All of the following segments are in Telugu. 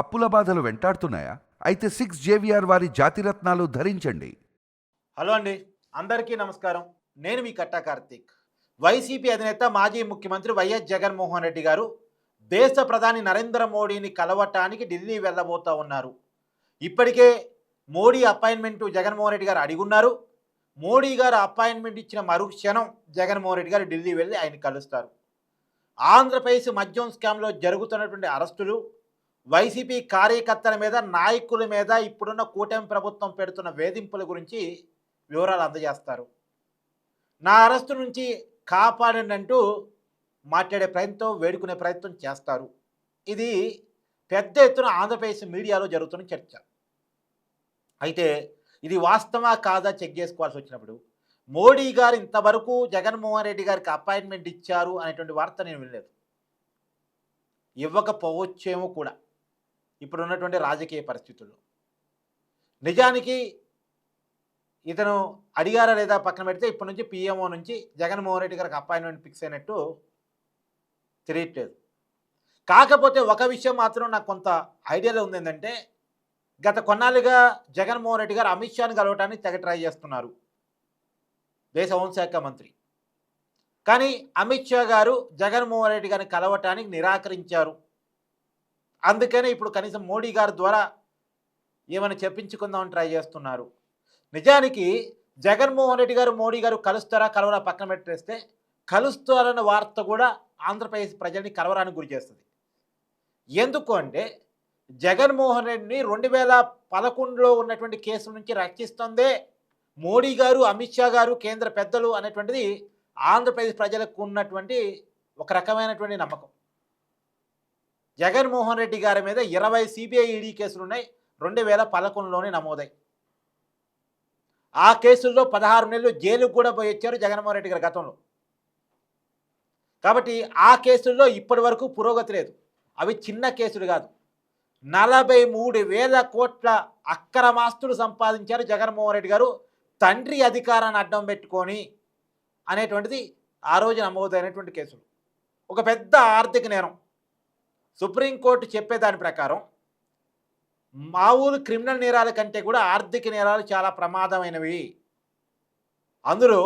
అప్పుల బాధలు వెంటాడుతున్నాయా? అయితే సిక్స్ జేవిఆర్ వారి జాతిరత్నాలు ధరించండి. హలో అండి అందరికీ నమస్కారం. నేను మీ కట్టా కార్తీక్. వైసీపీ అధినేత మాజీ ముఖ్యమంత్రి వైఎస్ జగన్మోహన్ రెడ్డి గారు దేశ ప్రధాని నరేంద్ర మోడీని కలవటానికి ఢిల్లీ వెళ్ళబోతా ఉన్నారు. ఇప్పటికే మోడీ అపాయింట్మెంట్ జగన్మోహన్ రెడ్డి గారు అడిగున్నారు. మోడీ గారు అపాయింట్మెంట్ ఇచ్చిన మరుక్షణం జగన్మోహన్ రెడ్డి గారు ఢిల్లీ వెళ్ళి ఆయన కలుస్తారు. ఆంధ్రప్రదేశ్ మద్యం స్కామ్లో జరుగుతున్నటువంటి అరెస్టులు వైసీపీ కార్యకర్తల మీద నాయకుల మీద ఇప్పుడున్న కూటమి ప్రభుత్వం పెడుతున్న వేధింపుల గురించి వివరాలు అందజేస్తారు. నా అరెస్టు నుంచి కాపాడండి మాట్లాడే ప్రయత్నం వేడుకునే ప్రయత్నం చేస్తారు. ఇది పెద్ద ఎత్తున ఆంధ్రప్రదేశ్ మీడియాలో జరుగుతున్న చర్చ. అయితే ఇది వాస్తవా కాదా చెక్ చేసుకోవాల్సి వచ్చినప్పుడు మోడీ గారు ఇంతవరకు జగన్మోహన్ రెడ్డి గారికి అపాయింట్మెంట్ ఇచ్చారు అనేటువంటి వార్త నేను వినలేదు. ఇవ్వకపోవచ్చేమో కూడా. ఇప్పుడు ఉన్నటువంటి రాజకీయ పరిస్థితుల్లో. నిజానికి ఇతను అడిగారా లేదా పక్కన పెడితే ఇప్పటి నుంచి పిఎంఓ నుంచి జగన్మోహన్ రెడ్డి గారికి అపాయింట్మెంట్ ఫిక్స్ అయినట్టు తెలియట్లేదు. కాకపోతే ఒక విషయం మాత్రం నాకు కొంత ఐడియాలో ఉంది ఏంటంటే గత కొన్నాళ్ళుగా జగన్మోహన్ రెడ్డి గారు అమిత్ షాని కలవటానికి తెగ ట్రై చేస్తున్నారు. దేశ హోంశాఖ మంత్రి. కానీ అమిత్ షా గారు జగన్మోహన్ రెడ్డి గారిని కలవటానికి నిరాకరించారు. అందుకనే ఇప్పుడు కనీసం మోడీ గారి ద్వారా ఏమైనా చెప్పించుకుందామని ట్రై చేస్తున్నారు. నిజానికి జగన్మోహన్ రెడ్డి గారు మోడీ గారు కలుస్తారా కలవరా పక్కన పెట్టేస్తే కలుస్తారన్న వార్త కూడా ఆంధ్రప్రదేశ్ ప్రజల్ని కలవరానికి గురి చేస్తుంది. ఎందుకు అంటే జగన్మోహన్ రెడ్డిని రెండు వేల పదకొండులో ఉన్నటువంటి కేసుల నుంచి రక్షిస్తుందే మోడీ గారు అమిత్ షా గారు కేంద్ర పెద్దలు అనేటువంటిది ఆంధ్రప్రదేశ్ ప్రజలకు ఉన్నటువంటి ఒక రకమైనటువంటి నమ్మకం. జగన్మోహన్ రెడ్డి గారి మీద ఇరవై సిబిఐ ఈడీ కేసులు ఉన్నాయి రెండు వేల పదకొండులోనే నమోదాయి ఆ కేసుల్లో పదహారు నెలలు జైలుకు కూడా పోయి వచ్చారు జగన్మోహన్ రెడ్డి గారి గతంలో. కాబట్టి ఆ కేసుల్లో ఇప్పటి వరకు పురోగతి లేదు. అవి చిన్న కేసులు కాదు. నలభై మూడు వేల కోట్ల అక్రమాస్తులు సంపాదించారు జగన్మోహన్ రెడ్డి గారు. తండ్రి అధికారాన్ని అడ్డం పెట్టుకొని అనేటువంటిది ఆ రోజు నమోదైనటువంటి కేసులు. ఒక పెద్ద ఆర్థిక నేరం. సుప్రీంకోర్టు చెప్పేదాని ప్రకారం మామూలు క్రిమినల్ నేరాల కంటే కూడా ఆర్థిక నేరాలు చాలా ప్రమాదమైనవి. అందులో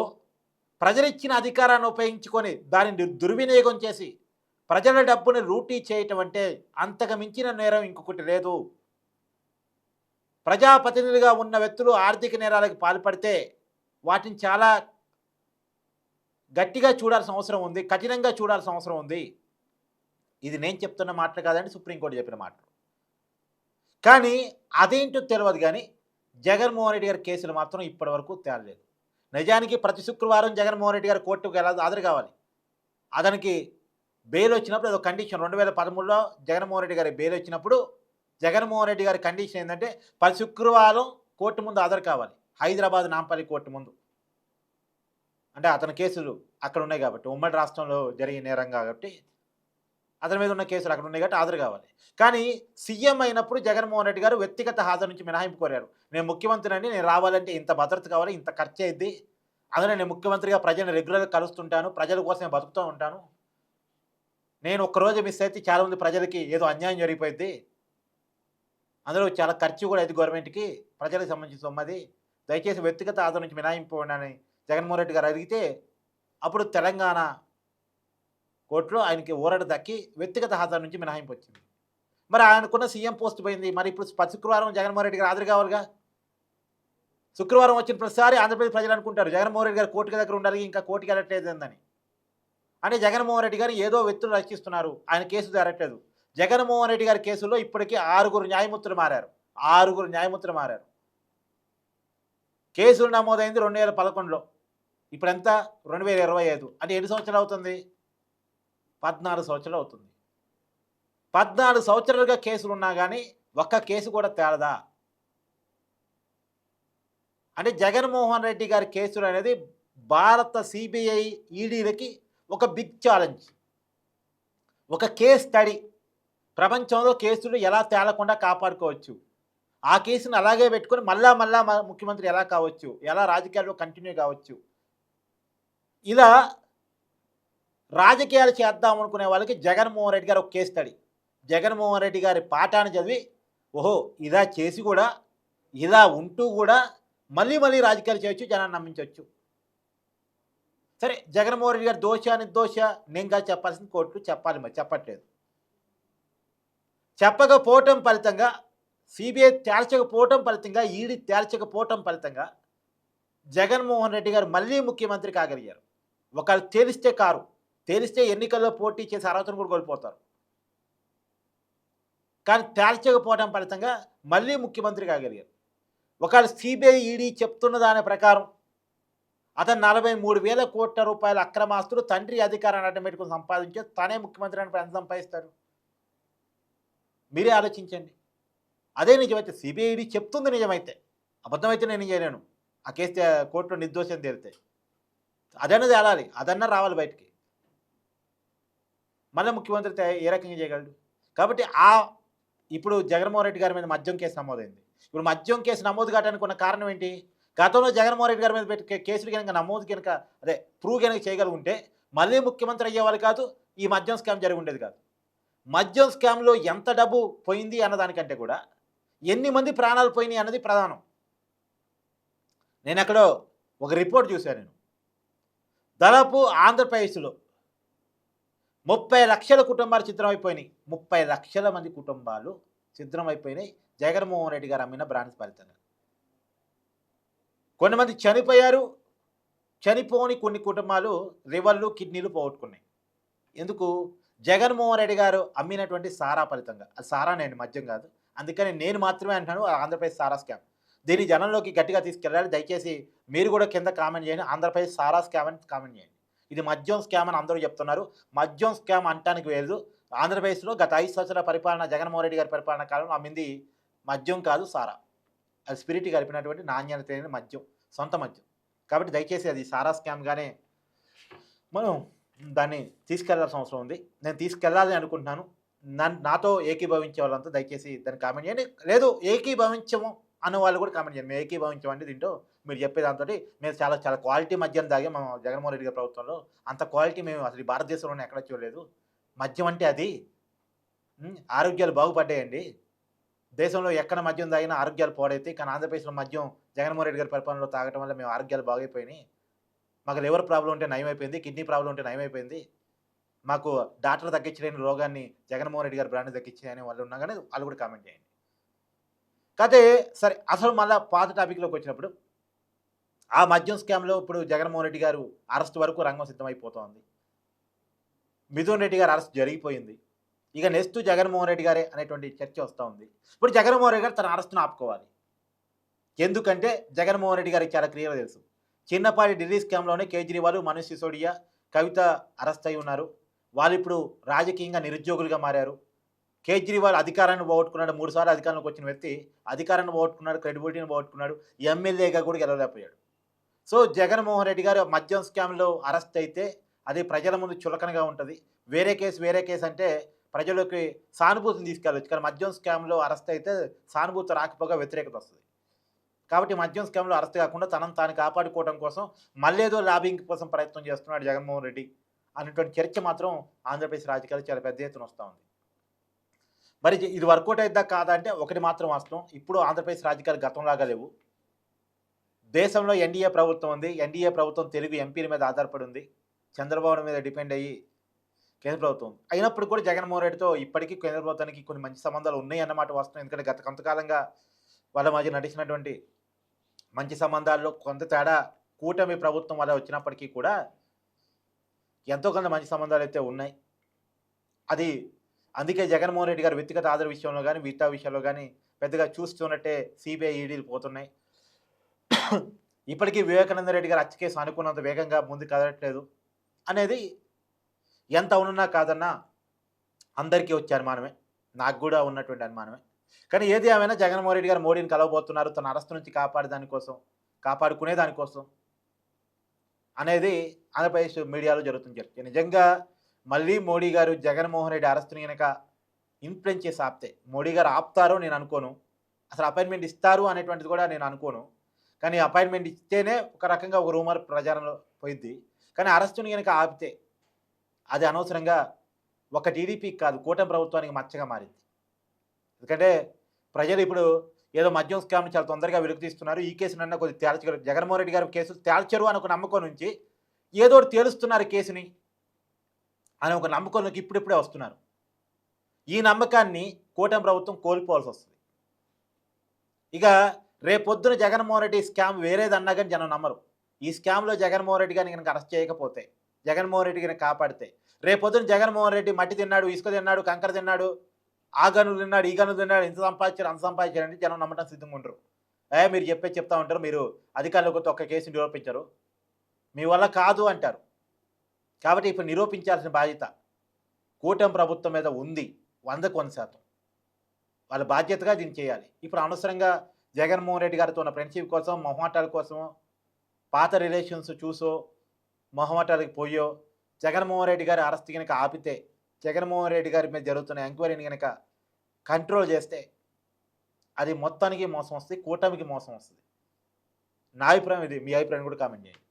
ప్రజలిచ్చిన అధికారాన్ని ఉపయోగించుకొని దానిని దుర్వినియోగం చేసి ప్రజల డబ్బుని లూటీ చేయటం అంటే అంతకు మించిన నేరం ఇంకొకటి లేదు. ప్రజాప్రతినిధులుగా ఉన్న వ్యక్తులు ఆర్థిక నేరాలకు పాల్పడితే వాటిని చాలా గట్టిగా చూడాల్సిన అవసరం ఉంది కఠినంగా చూడాల్సిన అవసరం ఉంది. ఇది నేను చెప్తున్న మాటలు కాదండి సుప్రీంకోర్టు చెప్పిన మాటలు. కానీ అదేంటో తెలియదు కానీ జగన్మోహన్ రెడ్డి గారి కేసులు మాత్రం ఇప్పటివరకు తేలలేదు నిజానికి ప్రతి శుక్రవారం జగన్మోహన్ రెడ్డి గారు కోర్టుకు వెళ్ళాలి హాజరు కావాలి? అతనికి బెయిల్ వచ్చినప్పుడు అదొక కండిషన్ రెండు వేల పదమూడులో జగన్మోహన్ రెడ్డి గారి బెయిల్ వచ్చినప్పుడు జగన్మోహన్ రెడ్డి గారి కండిషన్ ఏంటంటే ప్రతి శుక్రవారం కోర్టు ముందు హాజరు కావాలి. హైదరాబాద్ నాంపల్లి కోర్టు ముందు. అంటే అతని కేసులు అక్కడ ఉన్నాయి కాబట్టి ఉమ్మడి రాష్ట్రంలో జరిగిన నేరం కాబట్టి అతని మీద ఉన్న కేసులు అక్కడ ఉన్నాయి కాబట్టి హాజరు కావాలి. కానీ సీఎం అయినప్పుడు జగన్మోహన్ రెడ్డి గారు వ్యక్తిగత హాజరు నుంచి మినహాయింపు కోరారు. నేను ముఖ్యమంత్రిని నేను రావాలంటే ఇంత భద్రత కావాలి ఇంత ఖర్చు అయింది అందులో నేను ముఖ్యమంత్రిగా ప్రజలను రెగ్యులర్గా కలుస్తుంటాను ప్రజల కోసం నేను బతుకుతూ ఉంటాను. నేను ఒక్కరోజు మిస్ అయితే చాలామంది ప్రజలకి ఏదో అన్యాయం జరిగిపోయింది అందులో చాలా ఖర్చు కూడా అయింది గవర్నమెంట్కి ప్రజలకు సంబంధించిన సొమ్మది. దయచేసి వ్యక్తిగత ఆధారం నుంచి మినహాయింపు అని జగన్మోహన్ రెడ్డి గారు అడిగితే అప్పుడు తెలంగాణ కోర్టులో ఆయనకి ఊరట దక్కి వ్యక్తిగత హాజరు నుంచి మినహాయింపు వచ్చింది మరి ఆయనకున్న సీఎం పోస్ట్ పోయింది. మరి ఇప్పుడు ప్రతి శుక్రవారం జగన్మోహన్ రెడ్డి గారు హాజరు కావాలిగా? శుక్రవారం వచ్చిన ప్రతిసారి ఆంధ్రప్రదేశ్ ప్రజలు అనుకుంటారు జగన్మోహన్ రెడ్డి గారు కోర్టుకి దగ్గర ఉండాలి ఇంకా కోర్టుకి వెళ్ళట్లేదు ఏందని అంటే జగన్మోహన్ రెడ్డి గారు ఏదో వ్యక్తులు రక్షిస్తున్నారు. ఆయన కేసు జరగట్లేదు. జగన్మోహన్ రెడ్డి గారి కేసులో ఇప్పటికీ ఆరుగురు న్యాయమూర్తులు మారారు. ఆరుగురు న్యాయమూర్తులు మారారు. కేసులు నమోదైంది రెండు వేల పదకొండులో. ఇప్పుడు ఎంత రెండు వేల ఇరవై ఐదు. అంటే ఎన్ని సంవత్సరాలు అవుతుంది? పద్నాలుగు సంవత్సరాలు అవుతుంది. పద్నాలుగు సంవత్సరాలుగా కేసులు ఉన్నా కానీ ఒక్క కేసు కూడా తేలదా? అంటే జగన్మోహన్ రెడ్డి గారి కేసులు అనేది భారత సిబిఐ ఈడీలకి ఒక బిగ్ ఛాలెంజ్ ఒక కేస్ స్టడీ ప్రపంచంలో కేసులు ఎలా తేలకుండా కాపాడుకోవచ్చు? ఆ కేసును అలాగే పెట్టుకొని మళ్ళా మళ్ళా ముఖ్యమంత్రి ఎలా కావచ్చు? ఎలా రాజకీయాల్లో కంటిన్యూ కావచ్చు? ఇలా రాజకీయాలు చేద్దాం అనుకునే వాళ్ళకి జగన్మోహన్ రెడ్డి గారు ఒక కేసు స్టడీ జగన్మోహన్ రెడ్డి గారి పాఠాన్ని చదివి ఓహో ఇలా చేసి కూడా ఇలా ఉంటూ కూడా మళ్ళీ మళ్ళీ రాజకీయాలు చేయొచ్చు జనాన్ని నమ్మించవచ్చు సరే జగన్మోహన్ రెడ్డి గారు దోష నిర్దోష నేను కాదు చెప్పాల్సింది కోర్టులు చెప్పాలి మరి చెప్పట్లేదు. చెప్పకపోవటం ఫలితంగా సిబిఐ తేల్చకపోవటం ఫలితంగా ఈడీ తేల్చకపోవటం ఫలితంగా జగన్మోహన్ రెడ్డి గారు మళ్ళీ ముఖ్యమంత్రి కాగలిగారు ఒకళ్ళు తేలిస్తే కారు. తేలిస్తే ఎన్నికల్లో పోటీ చేసే అర్హతను కూడా కోల్పోతారు. కానీ తేల్చకపోవడం ఫలితంగా మళ్ళీ ముఖ్యమంత్రి కాగలిగారు. ఒకవేళ సిబిఐ ఈడీ చెప్తున్న దాని ప్రకారం అతను నలభై మూడు వేల కోట్ల రూపాయల అక్రమాస్తులు తండ్రి అధికారాన్ని అడ్డం పెట్టుకుని సంపాదించే తనే ముఖ్యమంత్రి అని ఎంత సంపాదిస్తాడు మీరే ఆలోచించండి. అదే నిజమైతే సిబిఐడి చెప్తుంది నిజమైతే. అబద్ధమైతే నేను చేయలేను. ఆ కేసు కోర్టులో నిర్దోషం తేలితే. అదన్నది వెళ్ళాలి అదన్నా రావాలి బయటికి. మళ్ళీ ముఖ్యమంత్రి ఏ రకంగా చేయగలడు? కాబట్టి ఆ ఇప్పుడు జగన్మోహన్ రెడ్డి గారి మీద మద్యం కేసు నమోదైంది. ఇప్పుడు మద్యం కేసు నమోదు కావడానికి ఉన్న కారణం ఏంటి? గతంలో జగన్మోహన్ రెడ్డి గారి మీద పెట్టి కేసులు కనుక నమోదు కనుక అదే ప్రూవ్ కనుక చేయగలుగుంటే మళ్ళీ ముఖ్యమంత్రి అయ్యేవాళ్ళు కాదు ఈ మద్యం స్కామ్ జరిగి ఉండేది కాదు. మద్యం స్కామ్లో ఎంత డబ్బు పోయింది అన్నదానికంటే కూడా ఎన్ని మంది ప్రాణాలు పోయినాయి అన్నది ప్రధానం. నేను అక్కడ ఒక రిపోర్ట్ చూశాను నేను. దాదాపు ఆంధ్రప్రదేశ్లో ముప్పై లక్షల కుటుంబాలు చిత్రమైపోయినాయి ముప్పై లక్షల మంది కుటుంబాలు చిత్రమైపోయినాయి జగన్మోహన్ రెడ్డి గారు అమ్మిన బ్రాండ్స్ ఫలితంగా. కొంతమంది చనిపోయారు. చనిపోని కొన్ని కుటుంబాలు లివర్లు కిడ్నీలు పోగొట్టుకున్నాయి. ఎందుకు? జగన్మోహన్ రెడ్డి గారు అమ్మినటువంటి సారా ఫలితంగా. అది సారా నేను మద్యం కాదు. అందుకని నేను మాత్రమే అంటున్నాను ఆంధ్రప్రదేశ్ సారా స్కామ్. దీన్ని జనంలోకి గట్టిగా తీసుకెళ్ళాలి. దయచేసి మీరు కూడా కింద కామెంట్ చేయండి. ఆంధ్రప్రదేశ్ సారా స్కామ్ అని కామెంట్ చేయండి. ఇది మద్యం స్కామ్ అని అందరూ చెప్తున్నారు. మద్యం స్కామ్ అంటానికి లేదు ఆంధ్రప్రదేశ్లో గత ఐదు సంవత్సరాల పరిపాలన జగన్మోహన్ రెడ్డి గారి పరిపాలన కాలంలో అమ్మింది మద్యం కాదు సారా. అది స్పిరిట్ కలిపినటువంటి నాణ్యత లేని మద్యం సొంత మద్యం. కాబట్టి దయచేసి అది సారా స్కామ్గానే మనం దాన్ని తీసుకెళ్ళాల్సిన అవసరం ఉంది. నేను తీసుకెళ్ళాలని అనుకుంటున్నాను. నాతో ఏకీభవించే వాళ్ళంతా దయచేసి దాన్ని కామెంట్ చేయండి. లేదు ఏకీభవించము. అన్న వాళ్ళు కూడా కామెంట్ చేయండి మేము ఏకీభవించమండి దీంట్లో? మీరు చెప్పే దాంతో మేము చాలా చాలా క్వాలిటీ మద్యం తాగే మా జగన్మోహన్ రెడ్డి గారి ప్రభుత్వంలో. అంత క్వాలిటీ మేము అసలు భారతదేశంలోనే ఎక్కడ చూడలేదు. మద్యం అంటే అది. ఆరోగ్యాలు బాగుపడ్డాయండి. దేశంలో ఎక్కడ మద్యం తాగినా ఆరోగ్యాలు పాడైతే కానీ ఆంధ్రప్రదేశ్లో మద్యం జగన్మోహన్ రెడ్డి గారి పరిపాలనలో తాగడం వల్ల మేము ఆరోగ్యాలు బాగైపోయినాయి. మాకు లివర్ ప్రాబ్లం ఉంటే నయమైపోయింది కిడ్నీ ప్రాబ్లం ఉంటే నయమైపోయింది. మాకు డాక్టర్ తగ్గించలేని రోగాన్ని జగన్మోహన్ రెడ్డి గారి బ్రాండ్ తగ్గించాయని వాళ్ళు ఉన్నా కానీ వాళ్ళు కూడా కామెంట్ చేయండి. కాకపోతే సరే అసలు మళ్ళీ పాత టాపిక్లోకి వచ్చినప్పుడు ఆ మద్యం స్కామ్లో ఇప్పుడు జగన్మోహన్ రెడ్డి గారు అరెస్ట్ వరకు రంగం సిద్ధమైపోతోంది. మిథున్ రెడ్డి గారు అరెస్ట్ జరిగిపోయింది. ఇక నెక్స్ట్ జగన్మోహన్ రెడ్డి గారే అనేటువంటి చర్చ వస్తూ ఉంది. ఇప్పుడు జగన్మోహన్ రెడ్డి గారు తన అరెస్ట్ను ఆపుకోవాలి. ఎందుకంటే జగన్మోహన్ రెడ్డి గారికి చాలా క్లియర్ తెలుసు. చిన్నపాటి ఢిల్లీ స్కామ్లోనే కేజ్రీవాల్ మనీష్ సిసోడియా కవిత అరెస్ట్ అయి ఉన్నారు. వాళ్ళు ఇప్పుడు రాజకీయంగా నిరుద్యోగులుగా మారారు. కేజ్రీవాల్ అధికారాన్ని పోగొట్టుకున్నాడు మూడు సార్లు అధికారంలోకి వచ్చిన వ్యక్తి అధికారాన్ని పోగొట్టుకున్నాడు క్రెడిబిలిటీని పోగొట్టుకున్నాడు ఎమ్మెల్యేగా కూడా గెలవలేకపోయాడు. సో జగన్మోహన్ రెడ్డి గారు మద్యం స్కామ్లో అరెస్ట్ అయితే అది ప్రజల ముందు చులకనగా ఉంటుంది. వేరే కేసు వేరే కేసు అంటే ప్రజలకి సానుభూతిని తీసుకెళ్ళవచ్చు కానీ మద్యం స్కామ్లో అరెస్ట్ అయితే సానుభూతి రాకపోగా వ్యతిరేకత వస్తుంది. కాబట్టి మద్యం స్కామ్లో అరెస్ట్ కాకుండా తనను తాను కాపాడుకోవడం కోసం మళ్ళేదో లాబింగ్ కోసం ప్రయత్నం చేస్తున్నాడు జగన్మోహన్ రెడ్డి అనేటువంటి చర్చ మాత్రం ఆంధ్రప్రదేశ్ రాజకీయాలు చాలా పెద్ద ఎత్తున వస్తూ ఉంది. మరి ఇది- ఇది వర్కౌట్ అయిద్దా కాదా అంటే ఒకటి మాత్రం వాస్తవం. ఇప్పుడు ఆంధ్రప్రదేశ్ రాజకీయాలు గతంలాగా లేవు. దేశంలో ఎన్డీఏ ప్రభుత్వం ఉంది. ఎన్డీఏ ప్రభుత్వం తెలుగు ఎంపీల మీద ఆధారపడి ఉంది చంద్రబాబు మీద డిపెండ్ అయ్యి కేంద్ర ప్రభుత్వం అయినప్పుడు కూడా జగన్మోహన్ రెడ్డితో ఇప్పటికీ కేంద్ర ప్రభుత్వానికి కొన్ని మంచి సంబంధాలు ఉన్నాయి అన్నమాట వాస్తవం. ఎందుకంటే గత కొంతకాలంగా వాళ్ళ మధ్య నడిచినటువంటి మంచి సంబంధాల్లో కొంత తేడా కూటమి ప్రభుత్వం వల్ల వచ్చినప్పటికీ కూడా ఎంతో కొంత మంచి సంబంధాలు అయితే ఉన్నాయి. అది అందుకే జగన్మోహన్ రెడ్డి గారు వ్యక్తిగత ఆధార విషయంలో కానీ మిగతా విషయంలో కానీ పెద్దగా చూస్తున్నట్టే సిబిఐ ఈడీలు పోతున్నాయి. ఇప్పటికీ వివేకానంద రెడ్డి గారు హత్య కేసు అనుకున్నంత వేగంగా ముందు కదలట్లేదు అనేది ఎంత అవునున్నా కాదన్నా అందరికీ వచ్చే అనుమానమే. నాకు కూడా ఉన్నటువంటి అనుమానమే. కానీ ఏది ఏమైనా జగన్మోహన్ రెడ్డి గారు మోడీని కలవబోతున్నారు తన అరెస్ట్ నుంచి కాపాడే దానికోసం కాపాడుకునే దానికోసం అనేది ఆంధ్రప్రదేశ్ మీడియాలో జరుగుతుంది. నిజంగా మళ్ళీ మోడీ గారు జగన్మోహన్ రెడ్డి అరెస్ట్ని కనుక ఇన్ఫ్లుయెన్స్ చేసి ఆపితే మోడీ గారు ఆపుతారో నేను అనుకోను. అసలు అపాయింట్మెంట్ ఇస్తారు అనేటువంటిది కూడా నేను అనుకోను. కానీ అపాయింట్మెంట్ ఇస్తేనే ఒక రకంగా ఒక రూమర్ ప్రచారంలో పోయిద్ది. కానీ అరెస్టుని కనుక ఆపితే అది అనవసరంగా ఒక టీడీపీకి కాదు కూటమి ప్రభుత్వానికి మచ్చగా మారింది. ఎందుకంటే ప్రజలు ఇప్పుడు ఏదో మద్యం స్కామ్ని చాలా తొందరగా వెలుగు తీస్తున్నారు. ఈ కేసు నన్న కొద్ది తేల్చగలరు. జగన్మోహన్ రెడ్డి గారి కేసులు తేల్చరు అని ఒక నమ్మకం నుంచి ఏదో ఒకటి తేలుస్తున్నారు కేసుని. అని ఒక నమ్మకంలోకి ఇప్పుడిప్పుడే వస్తున్నారు. ఈ నమ్మకాన్ని కూటమి ప్రభుత్వం కోల్పోవాల్సి వస్తుంది. ఇక రేపొద్దున జగన్మోహన్ రెడ్డి స్కామ్ వేరేదన్నా కానీ జనం నమ్మరు. ఈ స్కామ్లో జగన్మోహన్ రెడ్డి గారిని కనుక అరెస్ట్ చేయకపోతే జగన్మోహన్ రెడ్డి గారిని కాపాడితే రేపొద్దున జగన్మోహన్ రెడ్డి మట్టి తిన్నాడు ఇసుక తిన్నాడు కంకర తిన్నాడు ఆ గనులు తిన్నాడు ఈ గనులు తిన్నాడు ఇంత సంపాదించారు అంత సంపాదించారు అంటే జనం నమ్మటం సిద్ధంగా ఉండరు. ఏ మీరు చెప్పే చెప్తా ఉంటారు మీరు అధికారులకు ఒక్క కేసు నిరూపించారు. మీ వల్ల కాదు అంటారు. కాబట్టి ఇప్పుడు నిరూపించాల్సిన బాధ్యత కూటమి ప్రభుత్వం మీద ఉంది వందకు వంద శాతం. వాళ్ళ బాధ్యతగా దీన్ని చేయాలి. ఇప్పుడు అనవసరంగా జగన్మోహన్ రెడ్డి గారితో ఉన్న ఫ్రెండ్షిప్ కోసం మొహమాటాల కోసం పాత రిలేషన్స్ చూసో మొహమాటాలకు పోయో జగన్మోహన్ రెడ్డి గారి అరెస్ట్ కనుక ఆపితే జగన్మోహన్ రెడ్డి గారి మీద జరుగుతున్న ఎంక్వైరీని కనుక కంట్రోల్ చేస్తే అది మొత్తానికి మోసం వస్తుంది కూటమికి మోసం వస్తుంది. నా అభిప్రాయం ఇది మీ అభిప్రాయం కూడా కామెంట్ చేయండి.